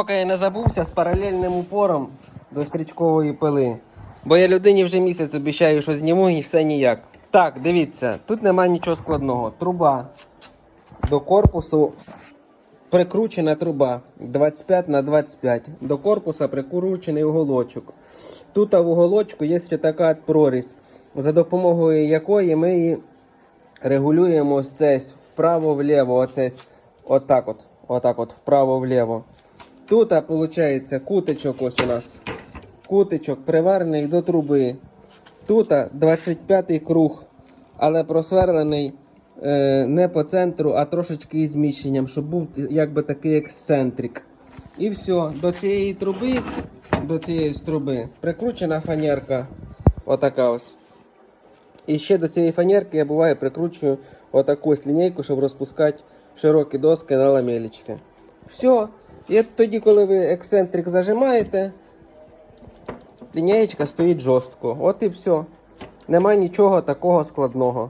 Поки я не забувся з паралельним упором до стрічкової пили. Бо я людині вже місяць обіцяю, що зніму і все ніяк. Так, дивіться, тут немає нічого складного. Труба до корпусу прикручена труба 25 на 25. До корпуса прикручений уголочок. Тут в уголочку є ще така прорізь, за допомогою якої ми регулюємо це вправо-вліво. Отак от, отак от, вправо-вліво. Тут, виходить, кутичок ось у нас. Кутичок приварений до труби. Тут 25-й круг, але просверлений е, не по центру, а трошечки із зміщенням, щоб був якби такий ексцентрик. І все, до цієї труби, до цієї труби прикручена фанерка. Отака ось. І ще до цієї фанерки я буває прикручую отаку ось лінійку, щоб розпускати широкі доски на ламелечки. Все. І от тоді, коли ви ексцентрик зажимаєте, лінієчка стоїть жорстко. От і все. Нема нічого такого складного.